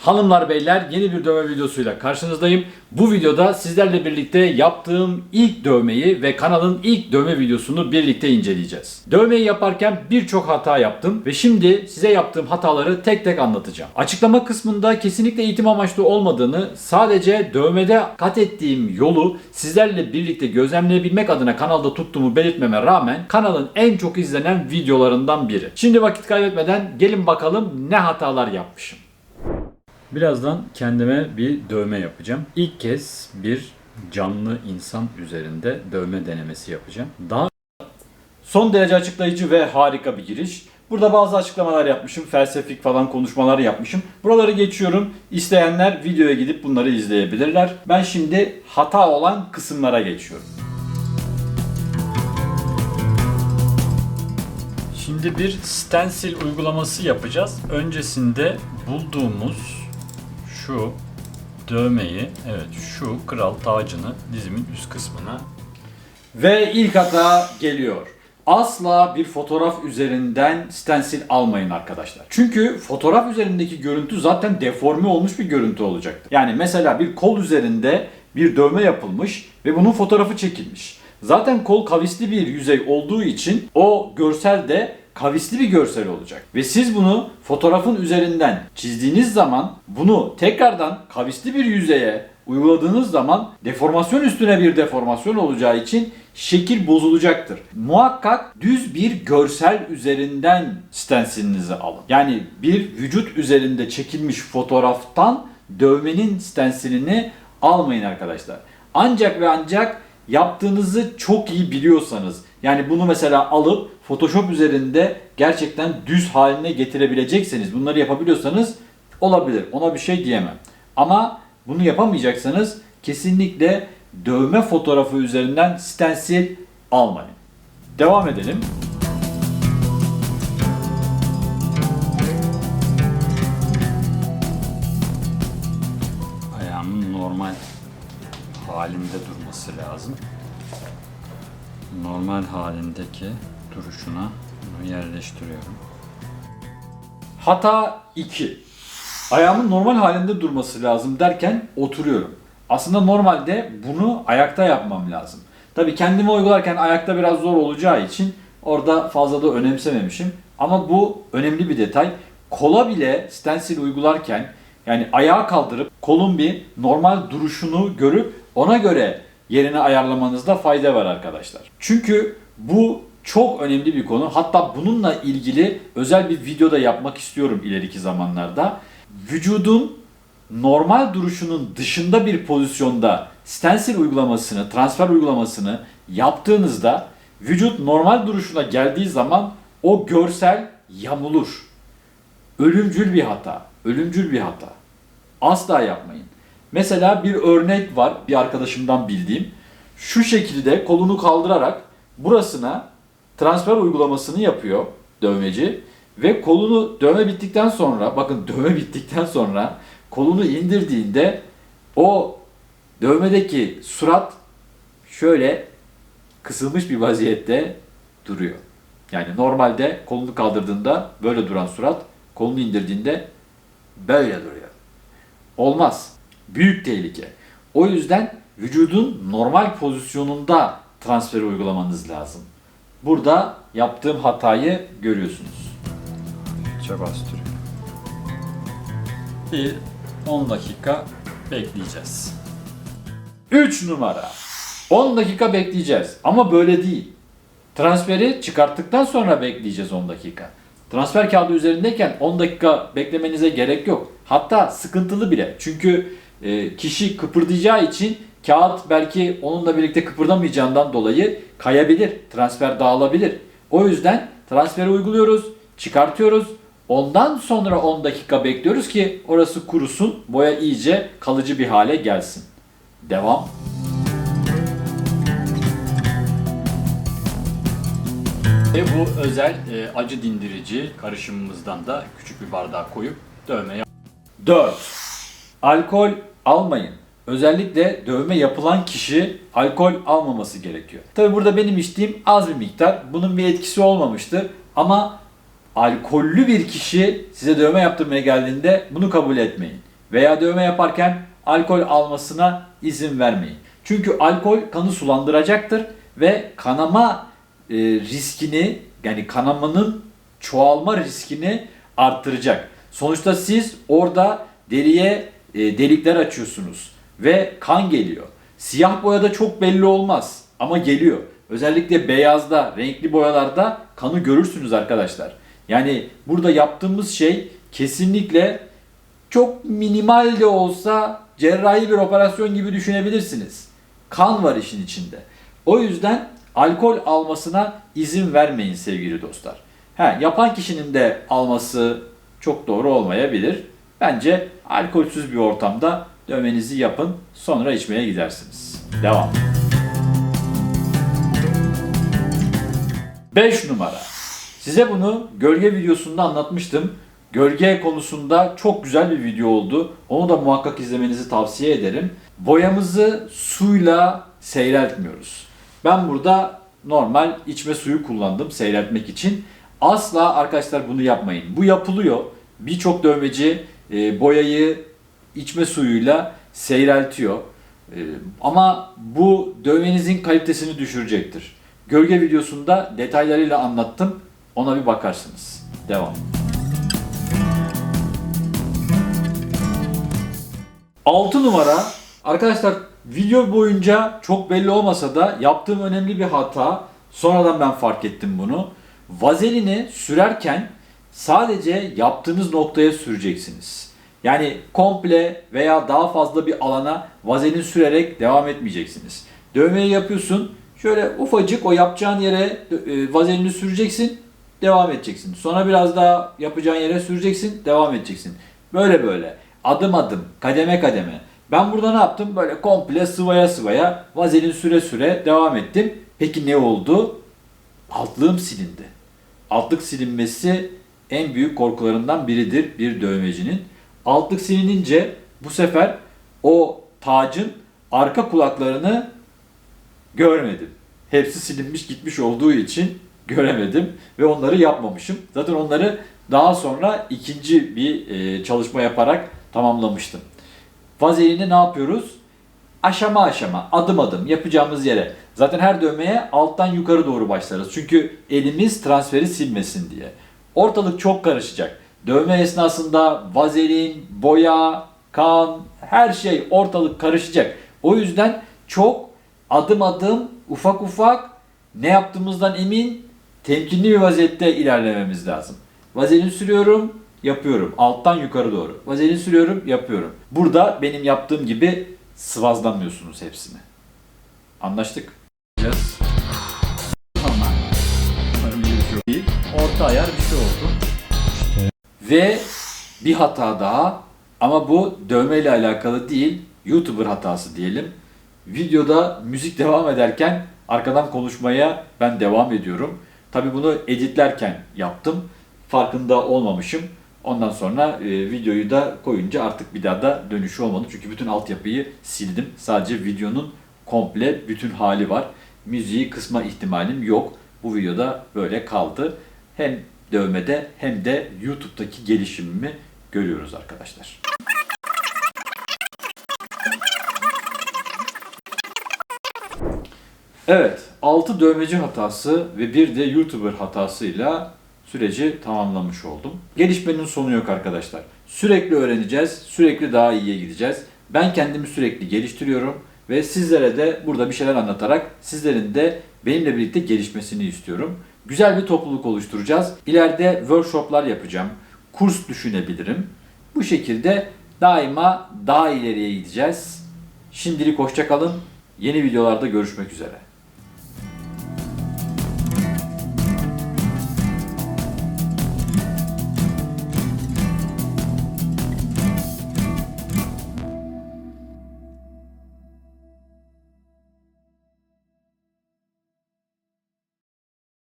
Hanımlar beyler yeni bir dövme videosuyla karşınızdayım. Bu videoda sizlerle birlikte yaptığım ilk dövmeyi ve kanalın ilk dövme videosunu birlikte inceleyeceğiz. Dövmeyi yaparken birçok hata yaptım ve şimdi size yaptığım hataları tek tek anlatacağım. Açıklama kısmında kesinlikle eğitim amaçlı olmadığını, sadece dövmede kat ettiğim yolu sizlerle birlikte gözlemleyebilmek adına kanalda tuttuğumu belirtmeme rağmen kanalın en çok izlenen videolarından biri. Şimdi vakit kaybetmeden gelin bakalım ne hatalar yapmışım. Birazdan kendime bir dövme yapacağım. İlk kez bir canlı insan üzerinde dövme denemesi yapacağım. Daha son derece açıklayıcı ve harika bir giriş. Burada bazı açıklamalar yapmışım, felsefik falan konuşmalar yapmışım. Buraları geçiyorum. İsteyenler videoya gidip bunları izleyebilirler. Ben şimdi hata olan kısımlara geçiyorum. Şimdi bir stencil uygulaması yapacağız. Öncesinde bulduğumuz şu dövmeyi, evet şu kral tacını dizimin üst kısmına ve ilk hata geliyor. Asla bir fotoğraf üzerinden stencil almayın arkadaşlar. Çünkü fotoğraf üzerindeki görüntü zaten deforme olmuş bir görüntü olacaktır. Yani mesela bir kol üzerinde bir dövme yapılmış ve bunun fotoğrafı çekilmiş. Zaten kol kavisli bir yüzey olduğu için o görsel de kavisli bir görsel olacak. Ve siz bunu fotoğrafın üzerinden çizdiğiniz zaman bunu tekrardan kavisli bir yüzeye uyguladığınız zaman deformasyon üstüne bir deformasyon olacağı için şekil bozulacaktır. Muhakkak düz bir görsel üzerinden stensilinizi alın. Yani bir vücut üzerinde çekilmiş fotoğraftan dövmenin stensilini almayın arkadaşlar. Ancak ve ancak yaptığınızı çok iyi biliyorsanız yani bunu mesela alıp Photoshop üzerinde gerçekten düz haline getirebilecekseniz bunları yapabiliyorsanız olabilir. Ona bir şey diyemem. Ama bunu yapamayacaksanız kesinlikle dövme fotoğrafı üzerinden stensil almayın. Devam edelim. Ayağımın normal halinde durması lazım. Normal halindeki duruşuna bunu yerleştiriyorum. Hata 2. Ayağımın normal halinde durması lazım derken oturuyorum. Aslında normalde bunu ayakta yapmam lazım. Tabi kendime uygularken ayakta biraz zor olacağı için orada fazla da önemsememişim. Ama bu önemli bir detay. Kola bile stencil uygularken yani ayağa kaldırıp kolun bir normal duruşunu görüp ona göre yerini ayarlamanızda fayda var arkadaşlar. Çünkü bu çok önemli bir konu. Hatta bununla ilgili özel bir videoda yapmak istiyorum ileriki zamanlarda. Vücudun normal duruşunun dışında bir pozisyonda stencil uygulamasını, transfer uygulamasını yaptığınızda vücut normal duruşuna geldiği zaman o görsel yamulur. Ölümcül bir hata. Ölümcül bir hata. Asla yapmayın. Mesela bir örnek var bir arkadaşımdan bildiğim. Şu şekilde kolunu kaldırarak burasına transfer uygulamasını yapıyor dövmeci ve kolunu dövme bittikten sonra bakın dövme bittikten sonra kolunu indirdiğinde o dövmedeki surat şöyle kısılmış bir vaziyette duruyor. Yani normalde kolunu kaldırdığında böyle duran surat kolunu indirdiğinde böyle duruyor. Olmaz. Büyük tehlike. O yüzden vücudun normal pozisyonunda transferi uygulamanız lazım. Burada yaptığım hatayı görüyorsunuz. Çok bastırıyor. Bir 10 dakika bekleyeceğiz. 3 numara. 10 dakika bekleyeceğiz ama böyle değil. Transferi çıkarttıktan sonra bekleyeceğiz 10 dakika. Transfer kağıdı üzerindeyken 10 dakika beklemenize gerek yok. Hatta sıkıntılı bile. Çünkü e, kişi kıpırdayacağı için kağıt belki onunla birlikte kıpırdamayacağından dolayı kayabilir. Transfer dağılabilir. O yüzden transferi uyguluyoruz, çıkartıyoruz. Ondan sonra 10 dakika bekliyoruz ki orası kurusun, boya iyice kalıcı bir hale gelsin. Devam. Ve bu özel e, acı dindirici karışımımızdan da küçük bir bardağa koyup dövme yap. 4. Alkol almayın. Özellikle dövme yapılan kişi alkol almaması gerekiyor. Tabi burada benim içtiğim az bir miktar. Bunun bir etkisi olmamıştır. Ama alkollü bir kişi size dövme yaptırmaya geldiğinde bunu kabul etmeyin. veya dövme yaparken alkol almasına izin vermeyin. Çünkü alkol kanı sulandıracaktır ve kanama e, riskini yani kanamanın çoğalma riskini arttıracak. Sonuçta siz orada deriye e, delikler açıyorsunuz ve kan geliyor. Siyah boyada çok belli olmaz ama geliyor. Özellikle beyazda, renkli boyalarda kanı görürsünüz arkadaşlar. Yani burada yaptığımız şey kesinlikle çok minimal de olsa cerrahi bir operasyon gibi düşünebilirsiniz. Kan var işin içinde. O yüzden alkol almasına izin vermeyin sevgili dostlar. Ha, yapan kişinin de alması çok doğru olmayabilir. Bence alkolsüz bir ortamda dövmenizi yapın sonra içmeye gidersiniz. Devam. 5 numara. Size bunu gölge videosunda anlatmıştım. Gölge konusunda çok güzel bir video oldu. Onu da muhakkak izlemenizi tavsiye ederim. Boyamızı suyla seyreltmiyoruz. Ben burada normal içme suyu kullandım seyreltmek için. Asla arkadaşlar bunu yapmayın. Bu yapılıyor. Birçok dövmeci e, boyayı içme suyuyla seyreltiyor. E, ama bu dövmenizin kalitesini düşürecektir. Gölge videosunda detaylarıyla anlattım. Ona bir bakarsınız. Devam. 6 numara. Arkadaşlar video boyunca çok belli olmasa da yaptığım önemli bir hata. Sonradan ben fark ettim bunu. Vazelini sürerken sadece yaptığınız noktaya süreceksiniz. Yani komple veya daha fazla bir alana vazelin sürerek devam etmeyeceksiniz. Dövmeyi yapıyorsun. Şöyle ufacık o yapacağın yere e, vazelini süreceksin. Devam edeceksin. Sonra biraz daha yapacağın yere süreceksin. Devam edeceksin. Böyle böyle. Adım adım. Kademe kademe. Ben burada ne yaptım? Böyle komple sıvaya sıvaya vazelin süre süre devam ettim. Peki ne oldu? Altlığım silindi. Altlık silinmesi en büyük korkularından biridir bir dövmecinin. Altlık silinince bu sefer o tacın arka kulaklarını görmedim. Hepsi silinmiş gitmiş olduğu için göremedim ve onları yapmamışım. Zaten onları daha sonra ikinci bir e, çalışma yaparak tamamlamıştım. Vazelini ne yapıyoruz? Aşama aşama, adım adım yapacağımız yere. Zaten her dövmeye alttan yukarı doğru başlarız. Çünkü elimiz transferi silmesin diye. Ortalık çok karışacak. Dövme esnasında vazelin, boya, kan, her şey ortalık karışacak. O yüzden çok adım adım, ufak ufak ne yaptığımızdan emin, temkinli bir vaziyette ilerlememiz lazım. Vazelin sürüyorum, yapıyorum. Alttan yukarı doğru. Vazelin sürüyorum, yapıyorum. Burada benim yaptığım gibi sıvazlamıyorsunuz hepsini. Anlaştık. Yapacağız. Değil. Orta ayar bir şey oldu. Ve bir hata daha ama bu dövme ile alakalı değil, YouTuber hatası diyelim. Videoda müzik devam ederken arkadan konuşmaya ben devam ediyorum. Tabi bunu editlerken yaptım. Farkında olmamışım. Ondan sonra e, videoyu da koyunca artık bir daha da dönüşü olmadı. Çünkü bütün altyapıyı sildim. Sadece videonun komple bütün hali var. Müziği kısma ihtimalim yok. Bu videoda böyle kaldı. Hem dövmede hem de YouTube'daki gelişimimi görüyoruz arkadaşlar. Evet, 6 dövmeci hatası ve bir de YouTuber hatasıyla süreci tamamlamış oldum. Gelişmenin sonu yok arkadaşlar. Sürekli öğreneceğiz, sürekli daha iyiye gideceğiz. Ben kendimi sürekli geliştiriyorum ve sizlere de burada bir şeyler anlatarak sizlerin de benimle birlikte gelişmesini istiyorum. Güzel bir topluluk oluşturacağız. İleride workshoplar yapacağım. Kurs düşünebilirim. Bu şekilde daima daha ileriye gideceğiz. Şimdilik hoşçakalın. Yeni videolarda görüşmek üzere.